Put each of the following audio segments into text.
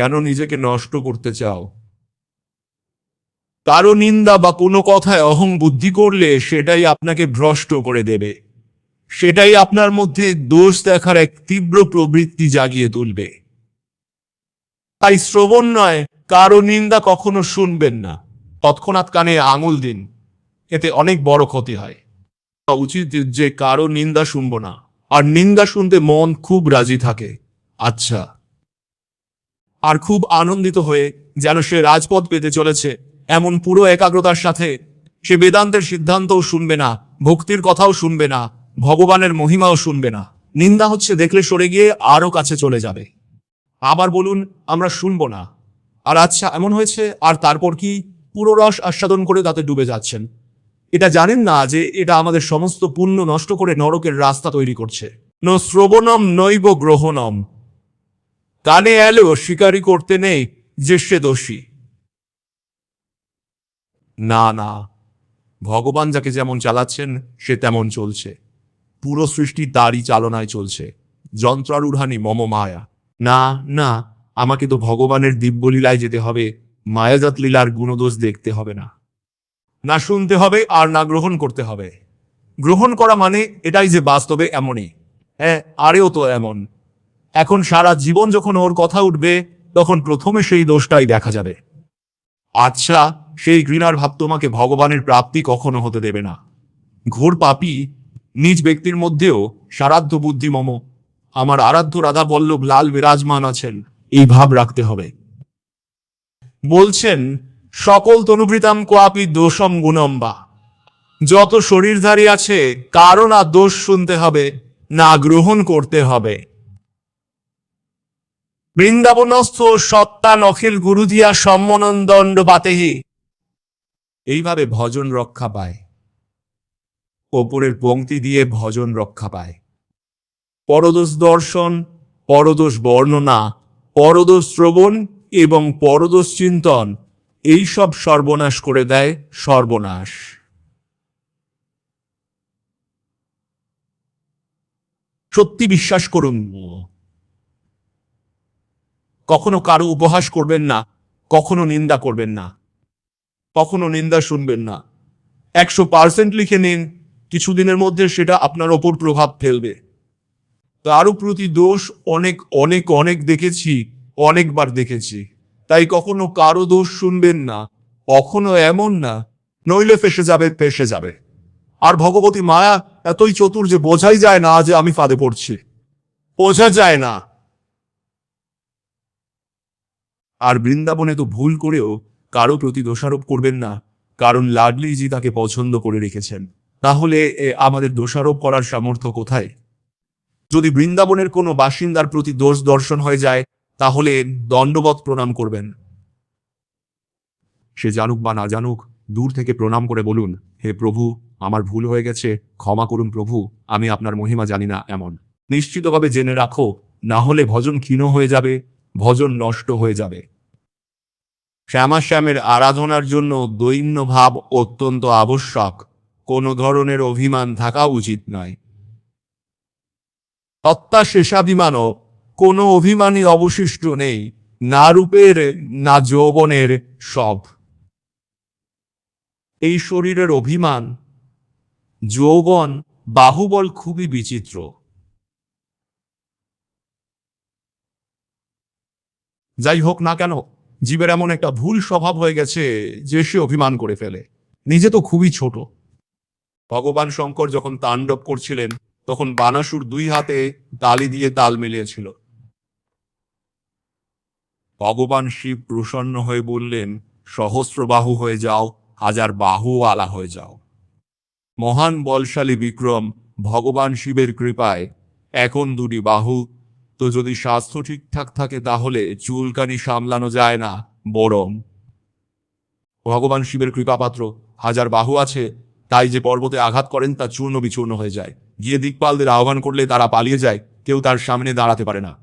কেন নিজেকে নষ্ট করতে চাও? কারও নিন্দা বা কোনো কথায় অহং বুদ্ধি করলে সেটাই আপনাকে ভ্রষ্ট করে দেবে। সেটাই আপনার মধ্যে দোষ দেখার এক তীব্র প্রবৃত্তি জাগিয়ে তুলবে। তাই শ্রবণ নয়, কারও নিন্দা কখনো শুনবেন না। তৎক্ষণাৎ কানে আঙুল দিন, এতে অনেক বড় ক্ষতি হয়। উচিত যে কারও নিন্দা শুনব না। আর নিন্দা শুনতে মন খুব রাজি থাকে। আচ্ছা। আর খুব আনন্দিত হয়ে যেন সে রাজপথ পেতে চলেছে। এমন পুরো একাগ্রতার সাথে সে বেদান্তের সিদ্ধান্তও শুনবে না, ভক্তির কথাও শুনবে না, ভগবানের মহিমাও শুনবে না। নিন্দা হচ্ছে দেখলে সরে গিয়ে আরও কাছে চলে যাবে। আবার বলুন, আমরা শুনব না। আর আচ্ছা এমন হয়েছে, আর তারপর কি পুরো রস আস্বাদন করে তাতে ডুবে যাচ্ছেন? এটা জানেন না যে এটা আমাদের সমস্ত পুণ্য নষ্ট করে নরকের রাস্তা তৈরি করছে। ন শ্রবণম নৈব গ্রহণম। কানে এলেও স্বীকারই করতে নেই যে সে দোষী। না না, ভগবান যাকে যেমন চালাচ্ছেন, সে তেমন চলছে। পুরো সৃষ্টি তারই চালনায় চলছে। যন্ত্রারূঢ়ানি মম মায়া। না না, আমাকে তো ভগবানের দিব্যলীলায় যেতে হবে, মায়াজাত লীলার গুণদোষ দেখতে হবে না। না শুনতে হবে আর না গ্রহণ করতে হবে। গ্রহণ করা মানে এটাই যে বাস্তবে এমনই। হ্যাঁ আরেও তো এমন। এখন সারা জীবন যখন ওর কথা উঠবে, তখন প্রথমে সেই দোষটাই দেখা যাবে। আচ্ছা সেই ঘৃণার ভাব তোমাকে ভগবানের প্রাপ্তি কখনো হতে দেবে না। ঘোর পাপি, নিজ ব্যক্তির মধ্যেও সারাধ্য বুদ্ধি মম। আমার আরাধ্য রাধা বল্লভ লাল বিরাজমান আছেন, এই ভাব রাখতে হবে। বলছেন, সকল তনুভৃতাম কোয়াপি দোষম গুণম বা। যত শরীরধারী আছে, কারও না দোষ শুনতে হবে, না গ্রহণ করতে হবে। বৃন্দাবনস্থ সত্তা নখিল গুরু দিয়া সম্মনন্দণ্ড পাতেহি। এইভাবে ভজন রক্ষা পায়। ওপরের পংক্তি দিয়ে ভজন রক্ষা পায়। পরদোষ দর্শন, পরদোষ বর্ণনা, পরদোষ শ্রবণ এবং পরদোষ চিন্তন, এইসব সর্বনাশ করে দেয় সর্বনাশ। সত্যি বিশ্বাস করুন। কখনো কারও উপহাস করবেন না, কখনো নিন্দা করবেন না, কখনো নিন্দা শুনবেন না। একশো পার্সেন্ট লিখে নিন, কিছুদিনের মধ্যে সেটা আপনার ওপর প্রভাব ফেলবে। তারও প্রতি দোষ অনেক অনেক অনেক দেখেছি, অনেকবার দেখেছি। তাই কখনো কারও দোষ শুনবেন না, কখনো এমন না, নইলে ফেসে যাবে ফেসে যাবে। আর ভগবতী মায়া এতই চতুর যে বোঝাই যায় না যে আমি ফাঁদে পড়ছি। বোঝা যায় না। আর বৃন্দাবনে তো ভুল করেও কারও প্রতি দোষারোপ করবেন না, কারণ লাডলিজি তাকে পছন্দ করে রেখেছেন। তাহলে আমাদের দোষারোপ করার সামর্থ্য কোথায়? যদি বৃন্দাবনের কোনো বাসিন্দার প্রতি দোষ দর্শন হয়ে যায়, তাহলে দণ্ডবত প্রণাম করবেন। সে জানুক বা না জানুক, দূর থেকে প্রণাম করে বলুন, হে প্রভু, আমার ভুল হয়ে গেছে, ক্ষমা করুন প্রভু, আমি আপনার মহিমা জানি না এমন। নিশ্চিতভাবে জেনে রাখো, না হলে ভজন ক্ষীণ হয়ে যাবে ভজন নষ্ট হয়ে যাবে। শ্যামাশ্যামের আরাধনার জন্য দৈন্য ভাব অত্যন্ত আবশ্যক। কোনো ধরনের অভিমান থাকা উচিত নয়। তত্ত্বা শেষাভিমানও কোনো অভিমানই অবশিষ্ট নেই, না রূপের, না যৌবনের সব। এই শরীরের অভিমান, যৌবন, বাহুবল খুবই বিচিত্র। যাই হোক না কেন, জীবের এমন একটা ভুল স্বভাব হয়ে গেছে যে সে অভিমান করে ফেলে। নিজে তো খুবই ছোট। ভগবান শঙ্কর যখন তাণ্ডব করছিলেন, তখন বানাসুর দুই হাতে তালি দিয়ে তাল মিলিয়েছিল। ভগবান শিব প্রসন্ন হয়ে বললেন সহস্র বাহু হয়ে যাও, হাজার বাহু আলা হয়ে যাও। মহান বলশালী বিক্রম, ভগবান শিবের কৃপায় এখন দুটি বাহু তো যদি স্বাস্থ্য ঠিকঠাক থাকে তাহলে চুলকানি সামলানো যায় না, বরং। ভগবান শিবের কৃপাপাত্র, হাজার বাহু আছে, তাই যে পর্বতে আঘাত করেন তা চূর্ণ বিচূর্ণ হয়ে যায়। গিয়ে দিকপালদের আহ্বান করলে তারা পালিয়ে যায়, কেউ তার সামনে দাঁড়াতে পারে না।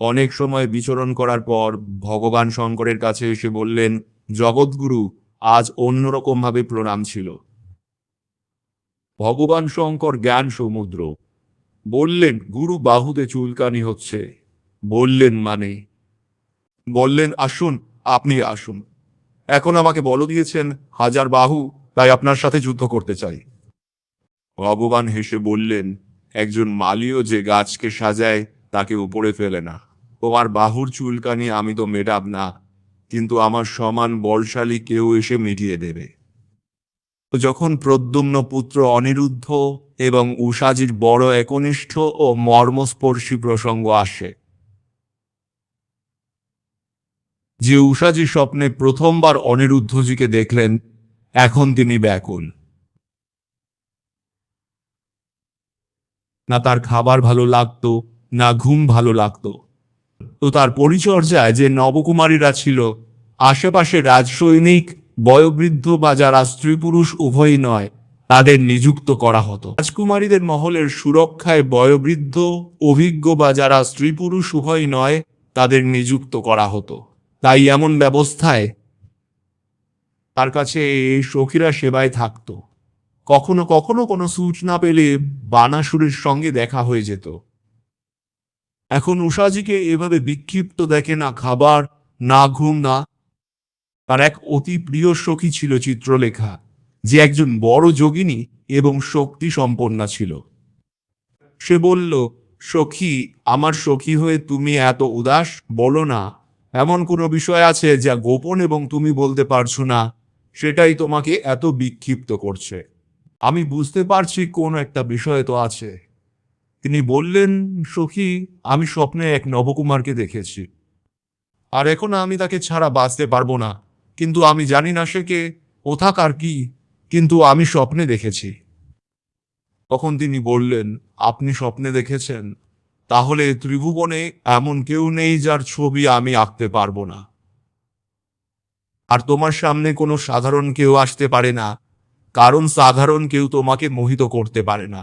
অনেক সময় বিচরণ করার পর ভগবান শঙ্করের কাছে এসে বললেন, জগৎগুরু, আজ অন্যরকম ভাবে প্রণাম ছিল। ভগবান শঙ্কর জ্ঞান সমুদ্র বললেন, গুরু বাহুতে চুলকানি হচ্ছে। বললেন মানে? বললেন, আসুন, আপনি আসুন। এখন আমাকে বল দিয়েছেন হাজার বাহু, তাই আপনার সাথে যুদ্ধ করতে চাই। ভগবান হেসে বললেন, একজন মালিও যে গাছকে সাজায়, তাকে উপরে ফেলে না। তোমার বাহুর চুলকানি আমি তো মেটাব না, কিন্তু আমার সমান বলশালী কেউ এসে মিটিয়ে দেবে। যখন প্রদ্যুম্ন পুত্র অনিরুদ্ধ এবং উষাজির বড় একনিষ্ঠ ও মর্মস্পর্শী প্রসঙ্গ আসে। যে উষাজি স্বপ্নে প্রথমবার অনিরুদ্ধজিকে দেখলেন, এখন তিনি ব্যাকুল। না তার খাবার ভালো লাগতো, না ঘুম ভালো লাগতো। তো তার পরিচর্যায় যে নবকুমারীরা ছিল, আশেপাশে রাজসৈনিক বয়োবৃদ্ধ বা যারা স্ত্রী পুরুষ উভয়ই নয়, তাদের নিযুক্ত করা হতো। রাজকুমারীদের মহলের সুরক্ষায় বয়োবৃদ্ধ, অভিজ্ঞ বা যারা স্ত্রী পুরুষ উভয়ই নয়, তাদের নিযুক্ত করা হতো। তাই এমন ব্যবস্থায় তার কাছে এই সখীরা সেবায় থাকতো। কখনো কখনো কোনো সূচনা পেলে বানাসুরের সঙ্গে দেখা হয়ে যেত। এখন উষাজিকে এভাবে বিক্ষিপ্ত দেখে না খাবার, না ঘুম, না তার এক অতি প্রিয় সখী ছিল চিত্রলেখা, যে একজন বড় যোগিনী এবং শক্তি সম্পন্না ছিল। সে বলল, সখী, আমার সখী হয়ে তুমি এত উদাস বলো না। এমন কোনো বিষয় আছে যা গোপন এবং তুমি বলতে পারছ না? সেটাই তোমাকে এত বিক্ষিপ্ত করছে। আমি বুঝতে পারছি কোন একটা বিষয় তো আছে। তিনি বললেন, সখী, আমি স্বপ্নে এক নবকুমারকে দেখেছি। আর এখন আমি তাকে ছাড়া বাঁচতে পারব না। কিন্তু আমি জানি না সে কে, কোথাকার কি, কিন্তু আমি স্বপ্নে দেখেছি। তখন তিনি বললেন, আপনি স্বপ্নে দেখেছেন? তাহলে ত্রিভুবনে এমন কেউ নেই যার ছবি আমি আঁকতে পারব না। আর তোমার সামনে কোনো সাধারণ কেউ আসতে পারে না, কারণ সাধারণ কেউ তোমাকে মোহিত করতে পারে না।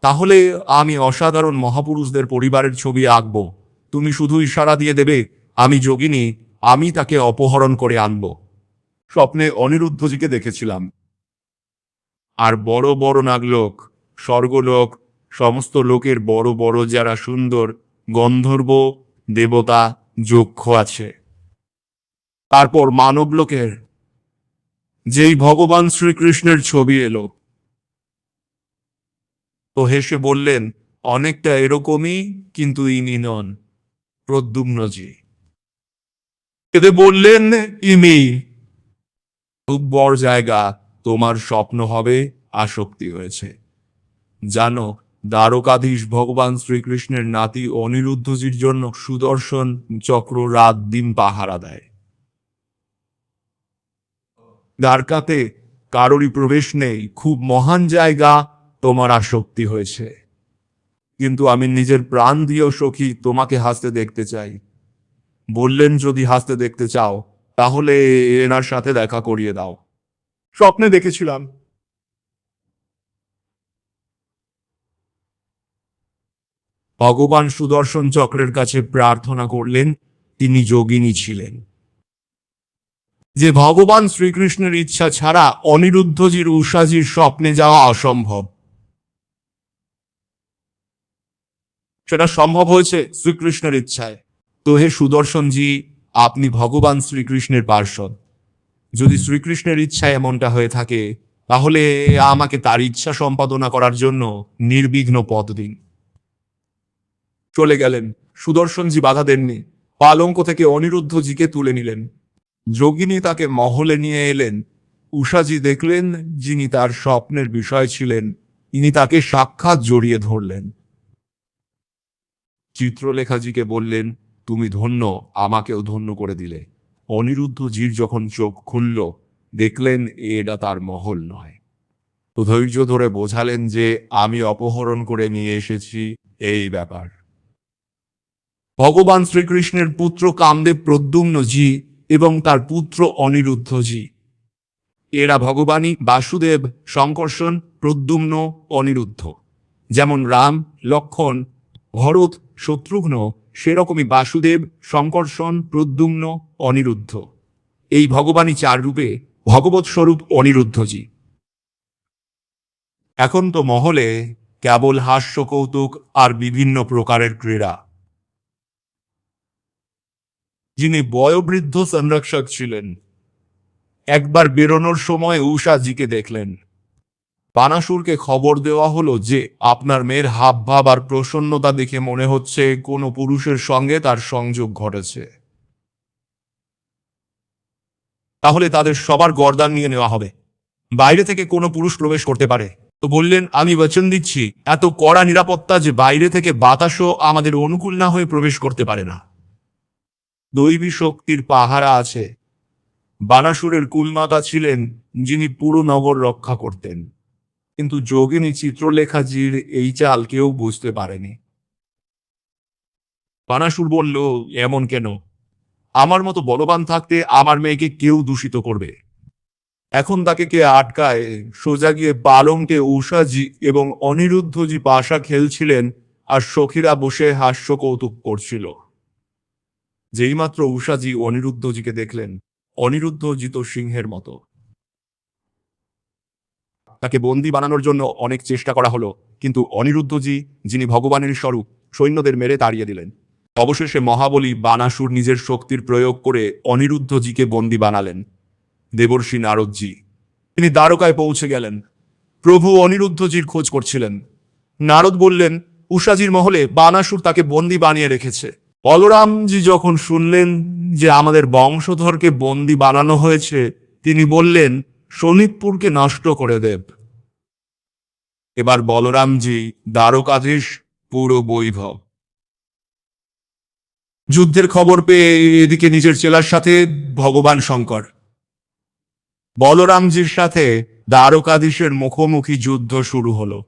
তাহলে আমি অসাধারণ মহাপুরুষদের পরিবারের ছবি আঁকব। তুমি শুধু ইশারা দিয়ে দেবে, আমি যোগিনী আমি তাকে অপহরণ করে আনব। স্বপ্নে অনিরুদ্ধজিকে দেখেছিলাম। আর বড় বড় নাগলোক, স্বর্গলোক, সমস্ত লোকের বড় বড় যারা সুন্দর, গন্ধর্ব, দেবতা যক্ষ আছে। তারপর মানব লোকের যেই ভগবান শ্রীকৃষ্ণের ছবি এলো। তো হেসে বললেন, অনেকটা এরকমই, কিন্তু ইনি নন, প্রদ্যুম্নজি। এতে বললেন, ইমি, খুব বড় জায়গা। তোমার স্বপ্ন হবে আসক্তি হয়েছে। জানো, দ্বারকাধীশ ভগবান শ্রীকৃষ্ণের নাতি অনিরুদ্ধজির জন্য সুদর্শন চক্র রাত দিন পাহারা দেয়। দ্বারকাতে কারোরই প্রবেশ নেই। খুব মহান জায়গা, তোমার আসক্তি হয়েছে। কিন্তু আমি নিজের প্রাণ দিয়েও সখী, তোমাকে হাসতে দেখতে চাই। বললেন যদি হাসতে দেখতে চাও তাহলে এনার সাথে দেখা করিয়ে দাও। স্বপ্নে দেখেছিলাম। ভগবান সুদর্শন চক্রের কাছে প্রার্থনা করলেন তিনি যোগিনী ছিলেন। যে ভগবান শ্রীকৃষ্ণের ইচ্ছা ছাড়া অনিরুদ্ধজির উষাজির স্বপ্নে যাওয়া অসম্ভব। সেটা সম্ভব হয়েছে শ্রীকৃষ্ণের ইচ্ছায়। তো হে সুদর্শনজি, আপনি ভগবান শ্রীকৃষ্ণের পার্শ্বদ যদি শ্রীকৃষ্ণের ইচ্ছায় এমনটা হয়ে থাকে, তাহলে আমাকে তার ইচ্ছা সম্পাদনা করার জন্য নির্বিঘ্ন পথ দিন। চলে গেলেন। সুদর্শনজি বাধা দেননি। পালঙ্ক থেকে অনিরুদ্ধজিকে তুলে নিলেন। যোগিনী তাকে মহলে নিয়ে এলেন। উষাজি দেখলেন যিনি তার স্বপ্নের বিষয় ছিলেন, ইনি তাকে সাক্ষাৎ জড়িয়ে ধরলেন। চিত্রলেখাজিকে বললেন তুমি ধন্য, আমাকেও ধন্য করে দিলে। অনিরুদ্ধজির যখন চোখ খুলল, দেখলেন এটা তার মহল নয়। ধৈর্য ধরে বোঝালেন যে, আমি অপহরণ করে নিয়ে এসেছি এই ব্যাপার। ভগবান শ্রীকৃষ্ণের পুত্র কামদেব প্রদ্যুম্নজি এবং তার পুত্র অনিরুদ্ধজি এরা ভগবানী বাসুদেব শঙ্কর্ষণ প্রদ্যুম্ন, অনিরুদ্ধ। যেমন রাম, লক্ষণ, ভরত, শত্রুঘ্ন সেরকমই বাসুদেব শঙ্কর্ষণ প্রদ্যুম্ন, অনিরুদ্ধ। এই ভগবানী চার রূপে ভগবত স্বরূপ অনিরুদ্ধজি। এখন তো মহলে কেবল হাস্য কৌতুক আর বিভিন্ন প্রকারের ক্রীড়া। যিনি বয়োবৃদ্ধ সংরক্ষক ছিলেন, একবার বেরোনোর সময় উষাজিকে দেখলেন। বানাসুরকে খবর দেওয়া হলো যে, আপনার মেয়ের হাব ভাব আর প্রসন্নতা দেখে মনে হচ্ছে কোনো পুরুষের সঙ্গে তার সংযোগ ঘটেছে। তাহলে তাদের সবার গর্দান নিয়ে নেওয়া হবে। বাইরে থেকে কোনো পুরুষ প্রবেশ করতে পারে। তো বললেন, আমি বচন দিচ্ছি, এত কড়া নিরাপত্তা যে বাইরে থেকে বাতাসও আমাদের অনুকূল না হয়ে প্রবেশ করতে পারে না। দৈবী শক্তির পাহারা আছে। বানাসুরের কুলমাতা ছিলেন যিনি পুরো নগর রক্ষা করতেন। কিন্তু যোগিনী চিত্রলেখাজির এই চাল কেউ বুঝতে পারেনি। বানাসুর বলল, এমন কেন? আমার মতো বলবান থাকতে আমার মেয়েকে কেউ দূষিত করবে? এখন তাকে কে আটকায়, সোজা গিয়ে পালংকে উষাজি এবং অনিরুদ্ধজি পাশা খেলছিলেন আর সখীরা বসে হাস্য কৌতুক করছিল। যেইমাত্র উষাজি অনিরুদ্ধজিকে দেখলেন অনিরুদ্ধজি তো সিংহের মতো। তাকে বন্দি বানানোর জন্য অনেক চেষ্টা করা হলো, কিন্তু অনিরুদ্ধজি, যিনি ভগবানের স্বরূপ, সৈন্যদের মেরে তাড়িয়ে দিলেন। অবশেষে মহাবলী বানাসুর নিজের শক্তির প্রয়োগ করে অনিরুদ্ধজিকে বন্দি বানালেন। দেবর্ষি নারদজি, তিনি দ্বারকায় পৌঁছে গেলেন। প্রভু অনিরুদ্ধজির খোঁজ করছিলেন। নারদ বললেন উষাজির মহলে বানাসুর তাকে বন্দি বানিয়ে রেখেছে। বলরামজি যখন শুনলেন যে আমাদের বংশধরকে বন্দি বানানো হয়েছে, তিনি বললেন শোনিতপুরকে নষ্ট করে দেব। এবার বলরামজি দ্বারকাধীশ পুরো বৈভব। যুদ্ধের খবর পেয়ে এদিকে নিজের চেলার সাথে ভগবান শঙ্কর। বলরামজির সাথে দ্বারকাধীশের মুখোমুখি যুদ্ধ শুরু হলো।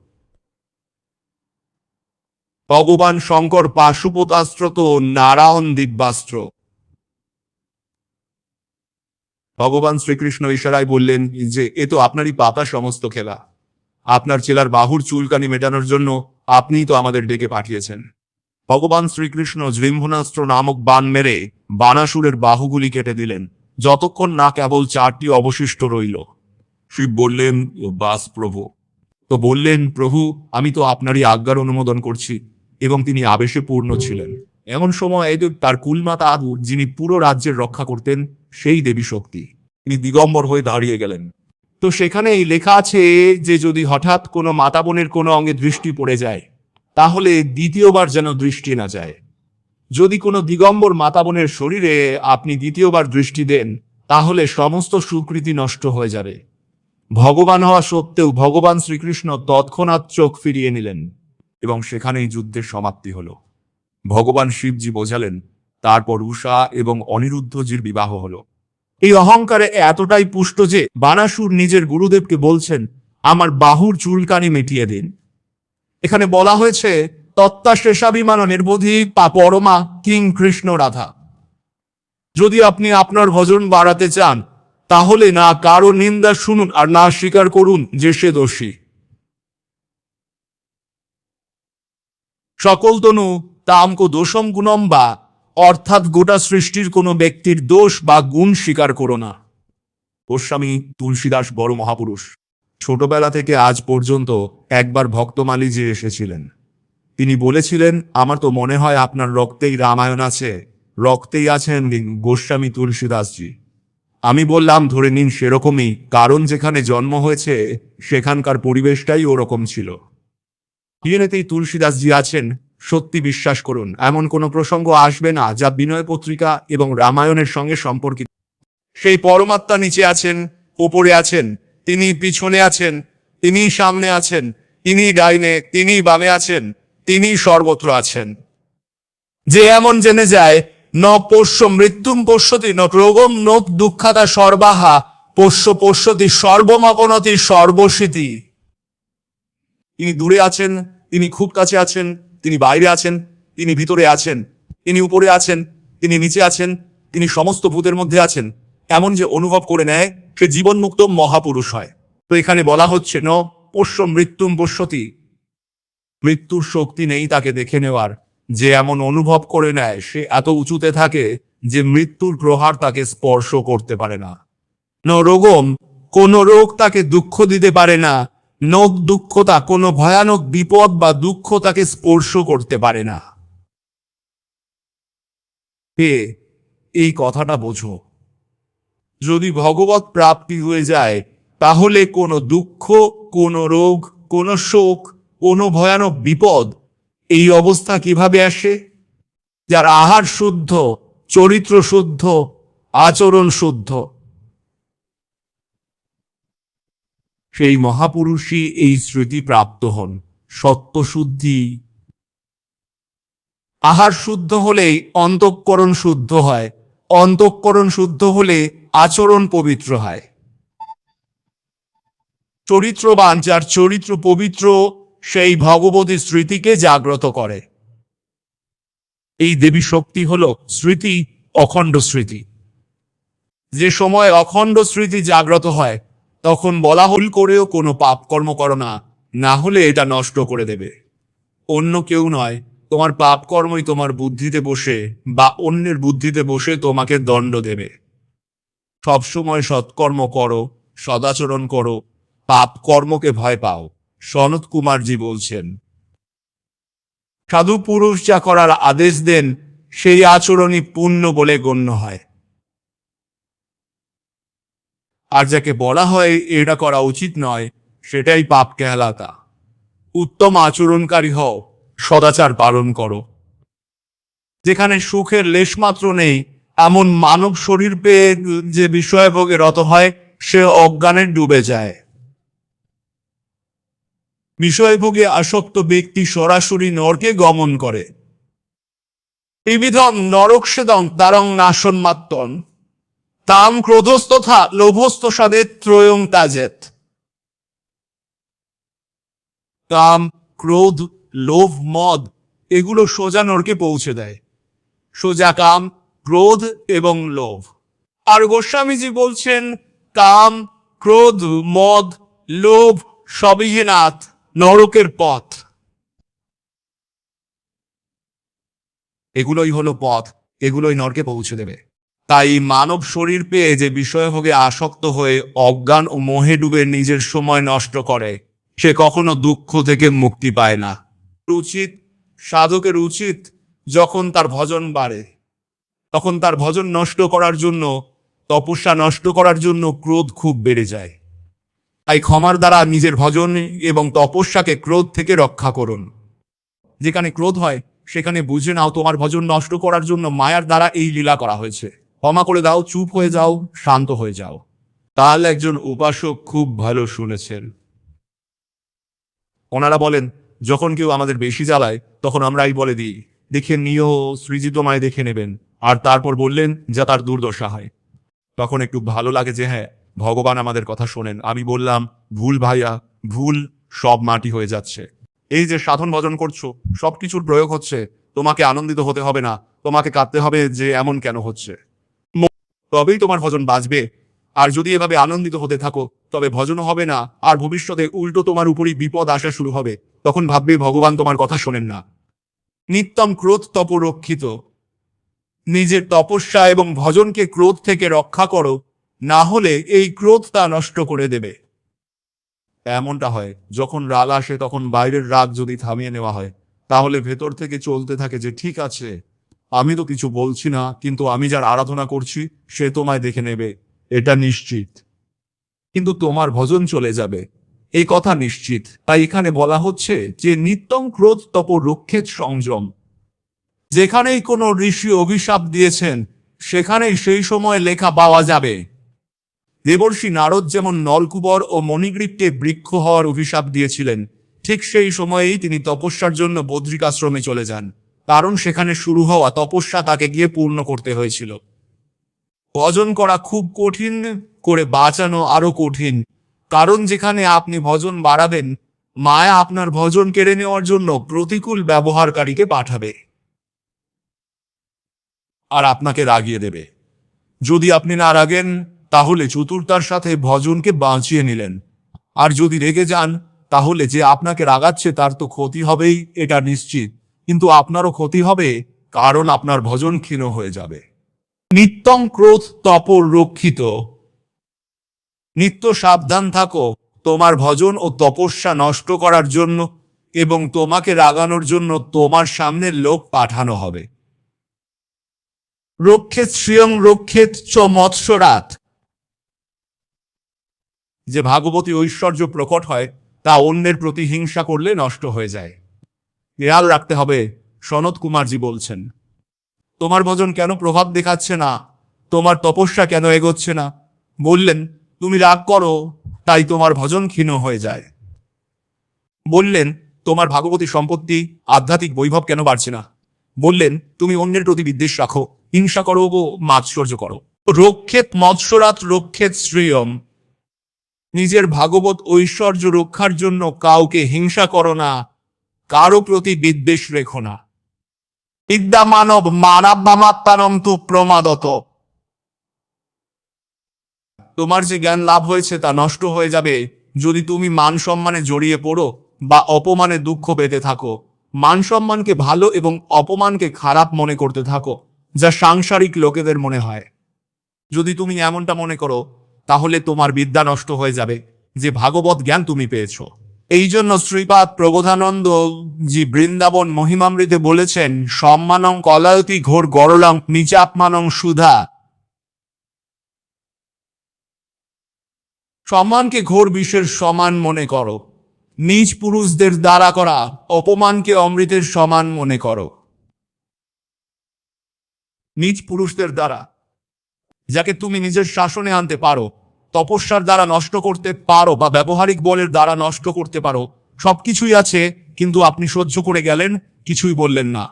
ভগবান শঙ্কর পাশুপতাস্ত্র তো নারায়ণ দিব্যাস্ত্র। ভগবান শ্রীকৃষ্ণ ইশারায় বললেন যে, এ তো আপনারই পাতা সমস্ত খেলা। আপনার চেলার বাহুর চুলকানি মেটানোর জন্য আপনিই তো আমাদের ডেকে পাঠিয়েছেন। ভগবান শ্রীকৃষ্ণ জৃম্ভনাস্ত্র নামক বান মেরে বানাসুরের বাহুগুলি কেটে দিলেন। যতক্ষণ না কেবল চারটি অবশিষ্ট রইল। শিব বললেন বাস প্রভু। তো বললেন, প্রভু, আমি তো আপনারই আজ্ঞার অনুমোদন করছি এবং তিনি আবেশে পূর্ণ ছিলেন। এমন সময় এই তার কুলমাতা আদু যিনি পুরো রাজ্যের রক্ষা করতেন, সেই দেবী শক্তি। তিনি দিগম্বর হয়ে দাঁড়িয়ে গেলেন। তো সেখানে লেখা আছে যে যদি হঠাৎ কোনো মাতা বোনের কোনো অঙ্গে দৃষ্টি পড়ে যায়, তাহলে দ্বিতীয়বার যেন দৃষ্টি না যায়। যদি কোনো দিগম্বর মাতা বোনের শরীরে আপনি দ্বিতীয়বার দৃষ্টি দেন, তাহলে সমস্ত সুকৃতি নষ্ট হয়ে যাবে। ভগবান হওয়া সত্ত্বেও ভগবান শ্রীকৃষ্ণ তৎক্ষণাৎ চোখ ফিরিয়ে নিলেন এবং সেখানেই যুদ্ধের সমাপ্তি হলো। ভগবান শিবজি বোঝালেন, তারপর উষা এবং অনিরুদ্ধজির বিবাহ হলো। এই অহংকারে এতটাই পুষ্ট যে বানাসুর নিজের গুরুদেবকে বলছেন, আমার বাহুর চুলকানি মিটিয়ে দিন। এখানে বলা হয়েছে তত্ত্বা শেষাভিমানন নির্বোধি পরমা কিং কৃষ্ণ রাধা। যদি আপনি আপনার ভজন বাড়াতে চান, তাহলে না কারও নিন্দা শুনুন আর না স্বীকার করুন যে সে দোষী। সকল তনু তামকো দোষম গুণম বা, অর্থাৎ গোটা সৃষ্টির কোনো ব্যক্তির দোষ বা গুণ স্বীকার করো না। গোস্বামী তুলসীদাস বড় মহাপুরুষ। ছোটবেলা থেকে আজ পর্যন্ত একবার ভক্তমালী যে এসেছিলেন। তিনি বলেছিলেন, আমার তো মনে হয় আপনার রক্তেই রামায়ণ আছে। রক্তেই আছেন গোস্বামী তুলসীদাসজি। আমি বললাম, ধরে নিন সেরকমই, কারণ যেখানে জন্ম হয়েছে, সেখানকার পরিবেশটাই ওরকম ছিল। ডিএনএতেই তুলসীদাসজি আছেন সত্যি বিশ্বাস করুন, এমন কোনো প্রসঙ্গ আসবে না যা বিনয় পত্রিকা এবং রামায়ণের সঙ্গে সম্পর্কিত। সেই পরমাত্মা নিচে আছেন, ওপরে আছেন, তিনি পিছনে আছেন, তিনি সামনে আছেন, তিনি ডাইনে, তিনি বামে আছেন, তিনি সর্বত্র আছেন। যে এমন জেনে যায়, ন পোষ্য মৃত্যুম পোষ্যতি, ন রোগম ন দুঃখাতা সর্বাহা, পোষ্য পোষ্যতি সর্বমাপনতি সর্বস্বীতি তিনি দূরে আছেন, তিনি খুব কাছে আছেন তিনি বাইরে আছেন, তিনি ভিতরে আছেন, তিনি উপরে আছেন, তিনি নিচে আছেন, তিনি সমস্ত ভূতের মধ্যে আছেন। এমন যে অনুভব করে নেয়, সে জীবনমুক্ত মহাপুরুষ হয়। তো এখানে বলা হচ্ছে, ন, পোষ্য মৃত্যুম পোষ্যতি। মৃত্যুর শক্তি নেই তাকে দেখে নেওয়ার। যে এমন অনুভব করে নেয়, সে এত উঁচুতে থাকে যে মৃত্যুর প্রহার তাকে স্পর্শ করতে পারে না। ন, রোগম, কোন রোগ তাকে দুঃখ দিতে পারে না। নখ দুঃখতা, কোনো ভয়ানক বিপদ বা দুঃখ তাকে স্পর্শ করতে পারে না। হে, এই কথাটা বোঝো। যদি ভগবত প্রাপ্তি হয়ে যায়, তাহলে কোনো দুঃখ, কোনো রোগ, কোনো শোক, কোনো ভয়ানক বিপদ এই অবস্থা কীভাবে আসে? যার আহার শুদ্ধ, চরিত্র শুদ্ধ, আচরণ শুদ্ধ। সেই মহাপুরুষই এই স্মৃতি প্রাপ্ত হন, সত্যশুদ্ধি। আহার শুদ্ধ হলেই অন্তঃকরণ শুদ্ধ হয়, অন্তঃকরণ শুদ্ধ হলে আচরণ পবিত্র হয়। চরিত্রবান যার চরিত্র পবিত্র, সেই ভগবতী স্মৃতিকে জাগ্রত করে। এই দেবী শক্তি হল স্মৃতি, অখণ্ড স্মৃতি। যে সময় অখণ্ড স্মৃতি জাগ্রত হয় তখন বলা হল করেও কোনো পাপ কর্ম করো না না হলে এটা নষ্ট করে দেবে। অন্য কেউ নয়, তোমার পাপ কর্মই তোমার বুদ্ধিতে বসে বা অন্যের বুদ্ধিতে বসে তোমাকে দণ্ড দেবে। সবসময় সৎকর্ম করো, সদাচরণ করো, পাপ কর্মকে ভয় পাও সনত কুমারজি বলছেন। সাধু পুরুষ যা করার আদেশ দেন, সেই আচরণই পুণ্য বলে গণ্য হয়। আর যাকে বলা হয় এটা করা উচিত নয়, সেটাই পাপ কেহালাতা। উত্তম আচরণকারী হও, সদাচার পালন করো। যেখানে সুখের লেশমাত্র নেই, এমন মানব শরীর পেয়ে যে বিষয়ভোগে রত হয়, সে অজ্ঞানে ডুবে যায়। বিষয়ভোগে আসক্ত ব্যক্তি সরাসরি নরকে গমন করে। বিবিধম নরকসেদং তারং নাশন মাত্তন তাম ক্রোধস্তথা লোভস্ত সাদের ত্রয়ং তাজেত কাম ক্রোধ, লোভ, মদ, এগুলো সোজা নরকে পৌঁছে দেয়। সোজা কাম, ক্রোধ এবং লোভ। আর গোস্বামীজি বলছেন, কাম, ক্রোধ, মদ, লোভ সবই নাথ, নরকের পথ। এগুলোই হলো পথ, এগুলোই নরকে পৌঁছে দেবে। তাই মানব শরীর পেয়ে যে বিষয়ভোগে আসক্ত হয়ে অজ্ঞান ও মোহে ডুবে নিজের সময় নষ্ট করে, সে কখনো দুঃখ থেকে মুক্তি পায় না। উচিত, সাধকের উচিত যখন তার ভজন বাড়ে, তখন তার ভজন নষ্ট করার জন্য, তপস্যা নষ্ট করার জন্য ক্রোধ খুব বেড়ে যায়। তাই ক্ষমার দ্বারা নিজের ভজন এবং তপস্যাকে ক্রোধ থেকে রক্ষা করুন। যেখানে ক্রোধ হয়, সেখানে বুঝে নাও তোমার ভজন নষ্ট করার জন্য মায়ার দ্বারা এই লীলা করা হয়েছে। ক্ষমা করে দাও, চুপ হয়ে যাও, শান্ত হয়ে যাও। তাহলে একজন উপাসক খুব ভালো শুনেছেন। ওনারা বলেন, যখন কেউ আমাদের বেশি জ্বালায়, তখন আমরাই বলে দিই, দেখে নিও, সৃজিত মায় দেখে নেবেন। আর তারপর বললেন, যা তার দুর্দশা হয়। তখন একটু ভালো লাগে যে হ্যাঁ ভগবান আমাদের কথা শোনেন। আমি বললাম, ভুল ভাইয়া, ভুল, সব মাটি হয়ে যাচ্ছে। এই যে সাধন ভজন করছ সব কিছুর প্রয়োগ হচ্ছে। তোমাকে আনন্দিত হতে হবে না। তোমাকে কাঁদতে হবে যে, এমন কেন হচ্ছে? তবেই তোমার ভজন বাঁচবে আর যদি এভাবে আনন্দিত হতে থাকো, তবে ভজনও হবে না, আর ভবিষ্যতে উল্টো তোমার উপরই বিপদ আসা শুরু হবে। তখন ভাববে, ভগবান তোমার কথা শোনেন না। নিত্যম ক্রোধ তপ রক্ষিত নিজের তপস্যা এবং ভজনকে ক্রোধ থেকে রক্ষা করো, না হলে এই ক্রোধ তা নষ্ট করে দেবে। এমনটা হয়, যখন রাগ আসে তখন বাইরের রাগ যদি থামিয়ে নেওয়া হয়, তাহলে ভেতর থেকে চলতে থাকে যে, ঠিক আছে আমি তো কিছু বলছি না, কিন্তু আমি যার আরাধনা করছি, সে তোমায় দেখে নেবে। এটা নিশ্চিত। কিন্তু তোমার ভজন চলে যাবে। এই কথা নিশ্চিত। তাই এখানে বলা হচ্ছে যে নিত্যম ক্রোধ তপ রক্ষেত সংযম। যেখানেই কোনো ঋষি অভিশাপ দিয়েছেন, সেখানেই সেই সময় লেখা পাওয়া যাবে। দেবর্ষি নারদ যেমন নলকুবর ও মণিগ্রীবকে বৃক্ষ হওয়ার অভিশাপ দিয়েছিলেন, ঠিক সেই সময়েই তিনি তপস্যার জন্য বদ্রিকাশ্রমে চলে যান। কারণ সেখানে শুরু হওয়া তপস্যা তাকে গিয়ে পূর্ণ করতে হয়েছিল। ভজন করা খুব কঠিন, করে বাঁচানো আরও কঠিন। কারণ যেখানে আপনি ভজন বাড়াবেন, মায়া আপনার ভজন কেড়ে নেওয়ার জন্য প্রতিকূল ব্যবহারকারীকে পাঠাবে। আর আপনাকে রাগিয়ে দেবে। যদি আপনি না রাগেন, তাহলে চতুর্তার সাথে ভজনকে বাঁচিয়ে নিলেন। আর যদি রেগে যান, তাহলে যে আপনাকে রাগাচ্ছে তার তো ক্ষতি হবেই, এটা নিশ্চিত। কিন্তু আপনারও ক্ষতি হবে, কারণ আপনার ভজন ক্ষীণ হয়ে যাবে। নিত্যং ক্রোধ তপর রক্ষিত নিত্য সাবধান থাকো, তোমার ভজন ও তপস্যা নষ্ট করার জন্য এবং তোমাকে রাগানোর জন্য তোমার সামনে লোক পাঠানো হবে। রক্ষেত শ্রিয়ং রক্ষেত চ মৎস্যরাত যে ভাগবতী ঐশ্বর্য প্রকট হয়, তা অন্যের প্রতি হিংসা করলে নষ্ট হয়ে যায়। খেয়াল রাখতে হবে সনত কুমারজি বলছেন। তোমার ভজন কেন প্রভাব দেখাচ্ছে না? তোমার তপস্যা কেন এগোচ্ছে না? বললেন, তুমি রাগ করো, তাই তোমার ভজন ক্ষীণ হয়ে যায়। বললেন, তোমার ভাগবতী সম্পত্তি আধ্যাত্মিক বৈভব কেন বাড়ছে না? বললেন, তুমি অন্যের প্রতি বিদ্বেষ রাখো, হিংসা করো ও মাৎসর্য করো। রক্ষেত মৎস্যরাত রক্ষেত শ্রিয়ম। নিজের ভাগবত ঐশ্বর্য রক্ষার জন্য কাউকে হিংসা করো না কারও প্রতি বিদ্বেষ রেখো না। বিদ্যা মানব মানব মামাত্মানন্ত প্রমাদত। তোমার যে জ্ঞান লাভ হয়েছে তা নষ্ট হয়ে যাবে যদি তুমি মান সম্মানে জড়িয়ে পড়ো বা অপমানে দুঃখ পেতে থাকো। মান সম্মানকে ভালো এবং অপমানকে খারাপ মনে করতে থাকো, যা সাংসারিক লোকেদের মনে হয়। যদি তুমি এমনটা মনে করো, তাহলে তোমার বিদ্যা নষ্ট হয়ে যাবে, যে ভাগবত জ্ঞান তুমি পেয়েছ। এই জন্য শ্রীপাদ প্রবোধানন্দ জি বৃন্দাবন মহিমামৃতে বলেছেন, সম্মানং কলায়তি ঘোর গরলং নিচাপমানং সুধা। সম্মানকে ঘোর বিষের সমান মনে করো। নিজ পুরুষদের দ্বারা করা অপমানকে অমৃতের সমান মনে করো। নিজ পুরুষদের দ্বারা, যাকে তুমি নিজের শাসনে আনতে পারো। তপস্যার দ্বারা নষ্ট করতে পারো বা ব্যবহারিক বলের দ্বারা নষ্ট করতে পারো, সবকিছুই আছে, কিন্তু আপনি সহ্য করে গেলেন, কিছুই বললেন না।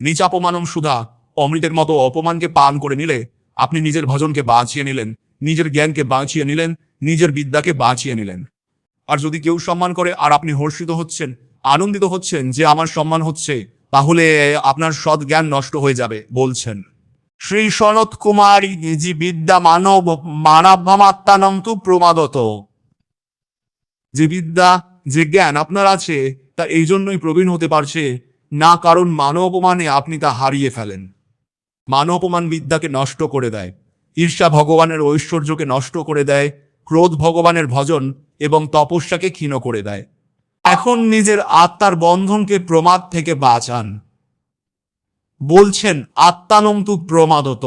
নিচ অপমানম সুধা, অমৃতের মতো অপমানকে পান করে নিলে আপনি নিজের ভজনকে বাঁচিয়ে নিলেন, নিজের জ্ঞানকে বাঁচিয়ে নিলেন, নিজের বিদ্যাকে বাঁচিয়ে নিলেন। আর যদি কেউ সম্মান করে আর আপনি হর্ষিত হচ্ছেন, আনন্দিত হচ্ছেন যে আমার সম্মান হচ্ছে, তাহলে আপনার সৎ জ্ঞান নষ্ট হয়ে যাবে, বলছেন। শ্রী সনত কুমার জি বিদ্যা মানব মানবমাত্মানন্তু প্রমাদত। যে বিদ্যা, যে জ্ঞান আপনার আছে, তা এই জন্যই প্রবীণ হতে পারছে, না কারণ মানব অপমানে আপনি তা হারিয়ে ফেলেন। মানব অপমান বিদ্যাকে নষ্ট করে দেয়, ঈর্ষা ভগবানের ঐশ্বর্যকে নষ্ট করে দেয়, ক্রোধ ভগবানের ভজন এবং তপস্যাকে ক্ষীণ করে দেয়। এখন নিজের আত্মার বন্ধনকে প্রমাদ থেকে বাঁচান। বলছেন আত্মানন্তু প্রমাদত।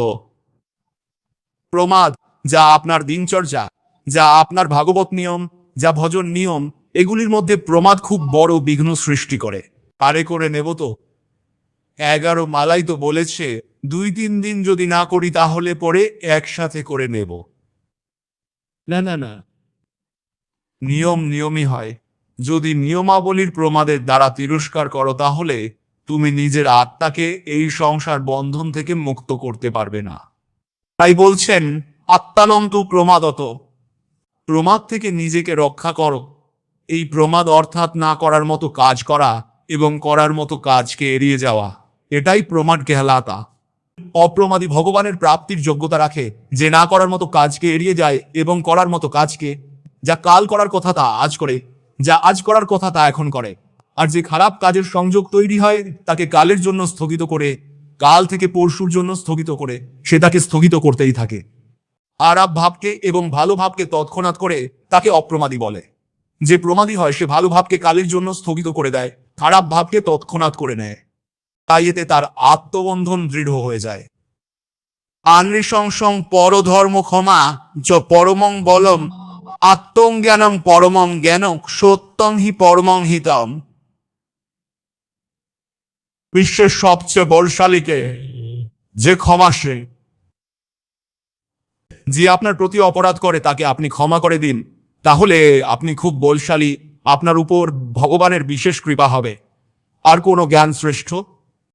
প্রমাদ যা আপনার দিনচর্যা যা আপনার ভাগবত নিয়ম যা ভজন নিয়ম এগুলির মধ্যে প্রমাদ খুব বড় বিঘ্ন সৃষ্টি করে। পারে করে নেব তো। এগারো মালাই তো বলেছে দুই তিন দিন যদি না করি তাহলে পরে একসাথে করে নেব। না না না। নিয়ম নিয়মই হয়। যদি নিয়মাবলীর প্রমাদের দ্বারা তিরস্কার করো তাহলে তুমি নিজের আত্মাকে এই সংসার বন্ধন থেকে মুক্ত করতে পারবে না। তাই বলছেন, আত্মানন্ত প্রমাদত। প্রমাদ থেকে নিজেকে রক্ষা করো। এই প্রমাদ অর্থাৎ না করার মতো কাজ করা এবং করার মতো কাজকে এড়িয়ে যাওয়া। এটাই প্রমাদ কেহলাতা অপ্রমাদী ভগবানের প্রাপ্তির যোগ্যতা রাখে যে না করার মতো কাজকে এড়িয়ে যায় এবং করার মতো কাজকে যা কাল করার কথা তা আজ করে, যা আজ করার কথা তা এখন করে। আর যে খারাপ কাজের সংযোগ তৈরি হয়, তাকে কালের জন্য স্থগিত করে, কাল থেকে পরশুর জন্য স্থগিত করে, সে তাকে স্থগিত করতেই থাকে। খারাপ ভাবকে এবং ভালো ভাবকে তৎক্ষণাৎ করে তাকে অপ্রমাদী বলে। যে প্রমাদী হয়, সে ভালো ভাবকে কালের জন্য স্থগিত করে দেয়, খারাপ ভাবকে তৎক্ষণাৎ করে নেয়। তাই এতে তার আত্মবন্ধন দৃঢ় হয়ে যায়। আনৃশংসং পরধর্ম ক্ষমা চ পরমং বলম আত্মজ্ঞানং পরমং জ্ঞানং সত্যং হি পরমং হিতম। বিশ্বের সবচেয়ে বলশালীকে যে ক্ষমা সে যে আপনার প্রতি অপরাধ করে, তাকে আপনি ক্ষমা করে দিন। তাহলে আপনি খুব বলশালী, আপনার উপর ভগবানের বিশেষ কৃপা হবে। আর কোনো জ্ঞান শ্রেষ্ঠ?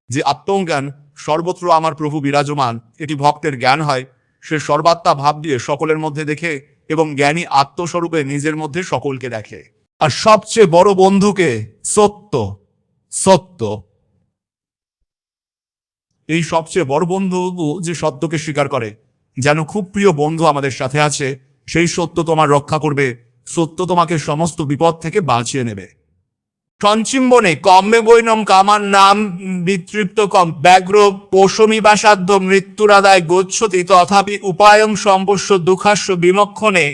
যে আত্মজ্ঞান সর্বত্র আমার প্রভু বিরাজমান, এটি ভক্তের জ্ঞান হয়। সে সর্বাত্মা ভাব দিয়ে সকলের মধ্যে দেখে এবং জ্ঞানী আত্মস্বরূপে নিজের মধ্যে সকলকে দেখে। আর সবচেয়ে বড় বন্ধুকে সত্য সত্য। এই সবচেয়ে বড় বন্ধু যে সত্যকে স্বীকার করে, যেন খুব প্রিয় বন্ধু আমাদের সাথে আছে, সেই সত্য তোমার রক্ষা করবে, সত্য তোমাকে সমস্ত বিপদ থেকে বাঁচিয়ে নেবে। সঞ্চিম্বনে কম্মে বৈনম কামার নাম বিতৃপ্ত কম ব্যাঘ্র পশমী বা সাধ্য মৃত্যুরাদায় গচ্ছতি তথাপি উপায়ং সম্পস্য দুঃখাস্য বিমক্ষণে